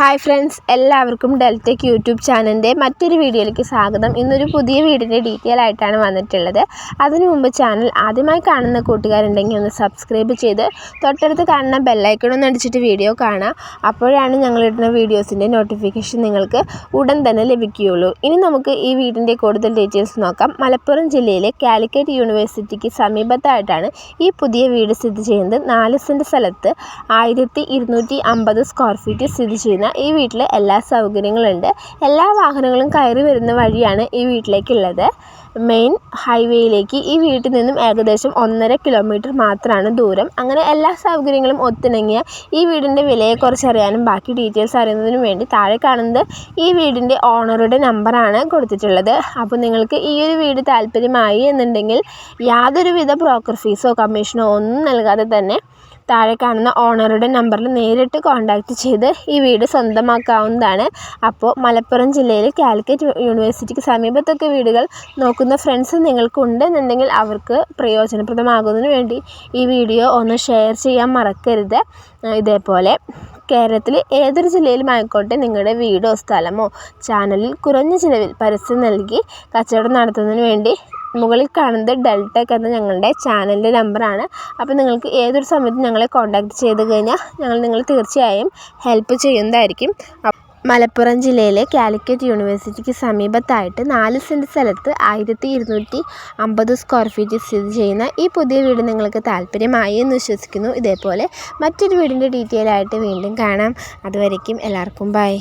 Hi friends എല്ലാവർക്കും Deltech YouTube ചാനലിന്റെ മറ്റൊരു വീഡിയോയിലേക്ക് സ്വാഗതം. ഇന്നൊരു പുതിയ വീടിന്റെ ഡീറ്റെയിൽ ആയിട്ടാണ് വന്നിട്ടുള്ളത്. അതിനു മുമ്പ് ചാനൽ ആദ്യമായി കാണുന്ന കൂട്ടുകാരുണ്ടെങ്കിൽ ഒന്ന് സബ്സ്ക്രൈബ് ചെയ്ത് തൊട്ടടുത്ത് കാണുന്ന ബെല്ലൈക്കൺ ഒന്ന് അടിച്ചിട്ട് വീഡിയോ കാണാം അപ്പോഴാണ് ഞങ്ങളിടുന്ന വീഡിയോസിന്റെ നോട്ടിഫിക്കേഷൻ നിങ്ങൾക്ക് ഉടൻ തന്നെ ലഭിക്കുകയുള്ളൂ. ഇനി നമുക്ക് ഈ വീടിന്റെ കൂടുതൽ ഡീറ്റെയിൽസ് നോക്കാം. മലപ്പുറം ജില്ലയിലെ കാലിക്കറ്റ് യൂണിവേഴ്സിറ്റിക്ക് സമീപത്തായിട്ടാണ് ഈ പുതിയ വീട് സ്ഥിതി ചെയ്യുന്നത്. നാല് സെന്റ് സ്ഥലത്ത് ആയിരത്തി സ്ക്വയർ ഫീറ്റ് സ്ഥിതി ചെയ്യുന്ന ഈ വീട്ടിൽ എല്ലാ സൗകര്യങ്ങളുണ്ട്. എല്ലാ വാഹനങ്ങളും കയറി വരുന്ന വഴിയാണ് ഈ വീട്ടിലേക്കുള്ളത്. മെയിൻ ഹൈവേയിലേക്ക് ഈ വീട്ടിൽ നിന്നും ഏകദേശം ഒന്നര കിലോമീറ്റർ മാത്രമാണ് ദൂരം. അങ്ങനെ എല്ലാ സൗകര്യങ്ങളും ഒത്തിണങ്ങിയ ഈ വീടിന്റെ വിലയെക്കുറിച്ച് അറിയാനും ബാക്കി ഡീറ്റെയിൽസ് അറിയുന്നതിനും വേണ്ടി താഴെ കാണുന്നത് ഈ വീടിന്റെ ഓണറുടെ നമ്പറാണ് കൊടുത്തിട്ടുള്ളത്. അപ്പോൾ നിങ്ങൾക്ക് ഈ ഒരു വീട് താല്പര്യമായി എന്നുണ്ടെങ്കിൽ യാതൊരുവിധ ബ്രോക്കർ ഫീസോ കമ്മീഷനോ ഒന്നും നൽകാതെ തന്നെ താഴെ കാണുന്ന ഓണറുടെ നമ്പറിൽ നേരിട്ട് കോൺടാക്റ്റ് ചെയ്ത് ഈ വീട് സ്വന്തമാക്കാവുന്നതാണ്. അപ്പോൾ മലപ്പുറം ജില്ലയിൽ കാലിക്കറ്റ് യൂണിവേഴ്സിറ്റിക്ക് സമീപത്തൊക്കെ വീടുകൾ നോക്കുന്ന ഫ്രണ്ട്സ് നിങ്ങൾക്കുണ്ട് എന്നുണ്ടെങ്കിൽ അവർക്ക് പ്രയോജനപ്രദമാകുന്നതിന് വേണ്ടി ഈ വീഡിയോ ഒന്ന് ഷെയർ ചെയ്യാൻ മറക്കരുത്. ഇതേപോലെ കേരളത്തിൽ ഏതൊരു ജില്ലയിലും ആയിക്കോട്ടെ നിങ്ങളുടെ വീടോ സ്ഥലമോ ചാനലിൽ കുറഞ്ഞ ചിലവിൽ പരസ്യം നൽകി കച്ചവടം നടത്തുന്നതിന് വേണ്ടി മുകളിൽ കാണുന്നത് ഡെൽടെക് എന്ന ഞങ്ങളുടെ ചാനലിന്റെ നമ്പറാണ് അപ്പോൾ നിങ്ങൾക്ക് ഏതൊരു സമയത്തും ഞങ്ങളെ കോൺടാക്റ്റ് ചെയ്ത് കഴിഞ്ഞാൽ ഞങ്ങൾ നിങ്ങൾ തീർച്ചയായും ഹെൽപ്പ് ചെയ്യുന്നതായിരിക്കും. മലപ്പുറം ജില്ലയിലെ കാലിക്കറ്റ് യൂണിവേഴ്സിറ്റിക്ക് സമീപത്തായിട്ട് നാല് സെന്റ് സ്ഥലത്ത് ആയിരത്തി ഇരുന്നൂറ്റി അമ്പത് സ്ക്വയർ ഫീറ്റ് സ്ഥിതി ചെയ്യുന്ന ഈ പുതിയ വീട് നിങ്ങൾക്ക് താല്പര്യമായി എന്ന് വിശ്വസിക്കുന്നു. ഇതേപോലെ മറ്റൊരു വീടിന്റെ ഡീറ്റെയിൽ ആയിട്ട് വീണ്ടും കാണാം. അതുവരേക്കും എല്ലാവർക്കും ബൈ